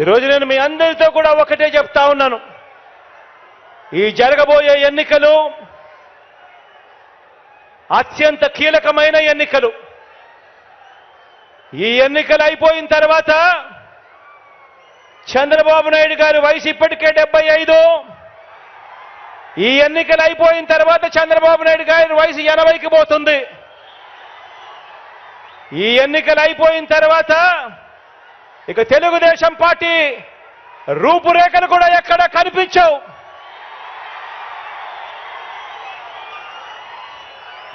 ఈరోజు నేను మీ అందరితో కూడా ఒకటే చెప్తా ఉన్నాను. ఈ జరగబోయే ఎన్నికలు అత్యంత కీలకమైన ఎన్నికలు. ఈ ఎన్నికలు అయిపోయిన తర్వాత చంద్రబాబు నాయుడు గారి వయసు ఇప్పటికే డెబ్బై ఐదు. ఈ ఎన్నికలు అయిపోయిన తర్వాత చంద్రబాబు నాయుడు గారి వయసు ఎనభైకి పోతుంది. ఈ ఎన్నికలు అయిపోయిన తర్వాత ఇక తెలుగుదేశం పార్టీ రూపురేఖలు కూడా ఎక్కడ కనిపించవు.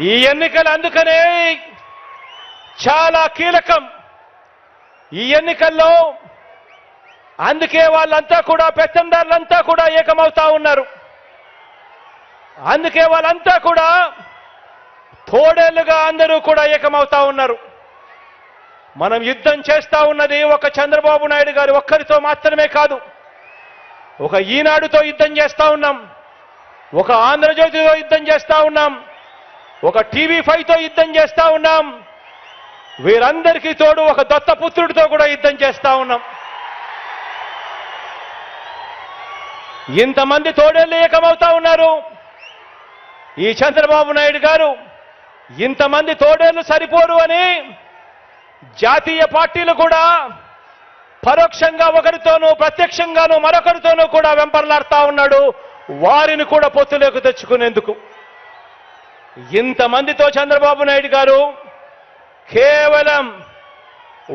ఈ ఎన్నికలు అందుకనే చాలా కీలకం. ఈ ఎన్నికల్లో అందుకే వాళ్ళంతా కూడా పెత్తందారులంతా కూడా ఏకమవుతా ఉన్నారు. అందుకే వాళ్ళంతా కూడా తోడేళ్ళుగా అందరూ కూడా ఏకమవుతా ఉన్నారు. మనం యుద్ధం చేస్తా ఉన్నది ఒక చంద్రబాబు నాయుడు గారు ఒక్కరితో మాత్రమే కాదు. ఒక ఈనాడుతో యుద్ధం చేస్తా ఉన్నాం. ఒక ఆంధ్రజ్యోతితో యుద్ధం చేస్తా ఉన్నాం. ఒక టీవీ ఫైవ్తో యుద్ధం చేస్తా ఉన్నాం. వీరందరికీ తోడు ఒక దత్తపుత్రుడితో కూడా యుద్ధం చేస్తా ఉన్నాం. ఇంతమంది తోడేళ్ళు ఏకమవుతా ఉన్నారు. ఈ చంద్రబాబు నాయుడు గారు ఇంతమంది తోడేళ్ళు సరిపోరు అని జాతీయ పార్టీలు కూడా పరోక్షంగా ఒకరితోనూ ప్రత్యక్షంగానూ మరొకరితోనూ కూడా వెంపర్లాడుతా ఉన్నాడు. వారిని కూడా పొత్తులోకి తెచ్చుకునేందుకు. ఇంతమందితో చంద్రబాబు నాయుడు గారు కేవలం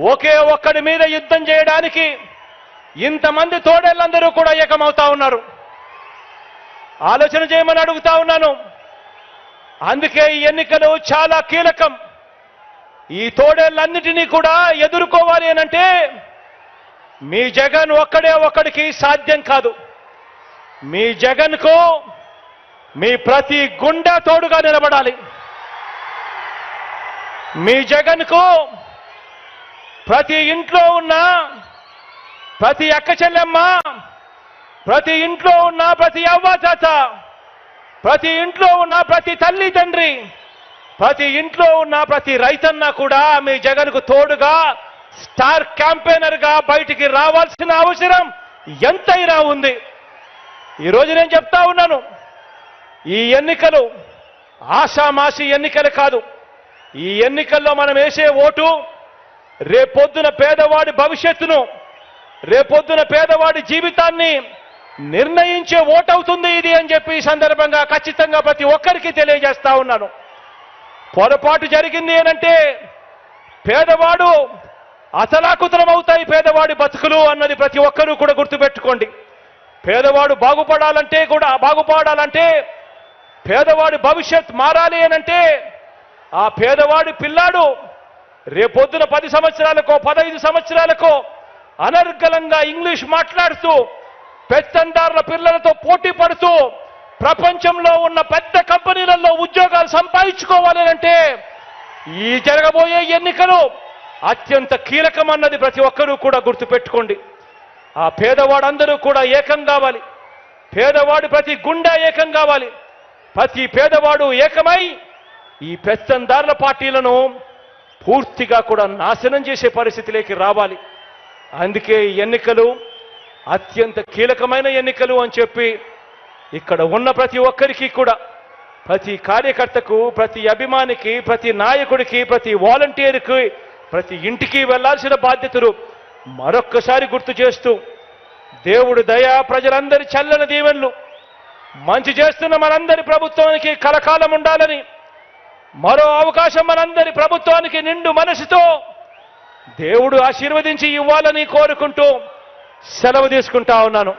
ఒకే ఒక్కడి మీద యుద్ధం చేయడానికి ఇంతమంది తోడేళ్ళందరూ కూడా ఏకమవుతా ఉన్నారు. ఆలోచన చేయమని అడుగుతా ఉన్నాను. అందుకే ఈ ఎన్నికలు చాలా కీలకం. ఈ తోడేళ్ళన్నిటినీ కూడా ఎదుర్కోవాలి అనంటే మీ జగన్ ఒక్కడే ఒక్కడికి సాధ్యం కాదు. మీ జగన్కు మీ ప్రతి గుండె తోడుగా నిలబడాలి. మీ జగన్కు ప్రతి ఇంట్లో ఉన్న ప్రతి అక్క చెల్లెమ్మ ప్రతి ఇంట్లో ఉన్న ప్రతి అవ్వ తాత ప్రతి ఇంట్లో ఉన్న ప్రతి తల్లి తండ్రి ప్రతి ఇంట్లో ఉన్న ప్రతి రైతన్న కూడా మీ జగన్కు తోడుగా స్టార్ క్యాంపెయినర్గా బయటికి రావాల్సిన అవసరం ఎంతైనా ఉంది. ఈరోజు నేను చెప్తా ఉన్నాను ఈ ఎన్నికలు ఆషామాషి ఎన్నికలు కాదు. ఈ ఎన్నికల్లో మనం వేసే ఓటు రేపొద్దున పేదవాడి భవిష్యత్తును రేపొద్దున పేదవాడి జీవితాన్ని నిర్ణయించే ఓటవుతుంది ఇది అని చెప్పి ఈ సందర్భంగా ఖచ్చితంగా ప్రతి ఒక్కరికి తెలియజేస్తా ఉన్నాను. పొరపాటు జరిగింది ఏనంటే పేదవాడు అసలాకుతలమవుతాయి పేదవాడి బతుకులు అన్నది ప్రతి ఒక్కరూ కూడా గుర్తుపెట్టుకోండి. పేదవాడు బాగుపడాలంటే కూడా బాగుపడాలంటే పేదవాడి భవిష్యత్ మారాలి అనంటే ఆ పేదవాడి పిల్లాడు రేపొద్దున పది సంవత్సరాలకో పదహైదు సంవత్సరాలకో అనర్గలంగా ఇంగ్లీష్ మాట్లాడుతూ పెత్తందారుల పిల్లలతో పోటీ పడుతూ ప్రపంచంలో ఉన్న పెద్ద కంపెనీలలో ఉద్యోగాలు సంపాదించుకోవాలి అంటే ఈ జరగబోయే ఎన్నికలు అత్యంత కీలకమన్నది ప్రతి ఒక్కరూ కూడా గుర్తుపెట్టుకోండి. ఆ పేదవాడందరూ కూడా ఏకం కావాలి. పేదవాడు ప్రతి గుండె ఏకం కావాలి. ప్రతి పేదవాడు ఏకమై ఈ పెత్తందారుల పార్టీలను పూర్తిగా కూడా నాశనం చేసే పరిస్థితిలోకి రావాలి. అందుకే ఈ ఎన్నికలు అత్యంత కీలకమైన ఎన్నికలు అని చెప్పి ఇక్కడ ఉన్న ప్రతి ఒక్కరికి కూడా ప్రతి కార్యకర్తకు ప్రతి అభిమానికి ప్రతి నాయకుడికి ప్రతి వాలంటీర్కి ప్రతి ఇంటికి వెళ్ళాల్సిన బాధ్యతలు మరొక్కసారి గుర్తు చేస్తూ దేవుడు దయా ప్రజలందరి చల్లని దీవెన్లు. మంచి చేస్తున్న మనందరి ప్రభుత్వానికి కలకాలం ఉండాలని మరో అవకాశం మనందరి ప్రభుత్వానికి నిండు మనసుతో దేవుడు ఆశీర్వదించి ఇవ్వాలని కోరుకుంటూ సెలవు తీసుకుంటా ఉన్నాను.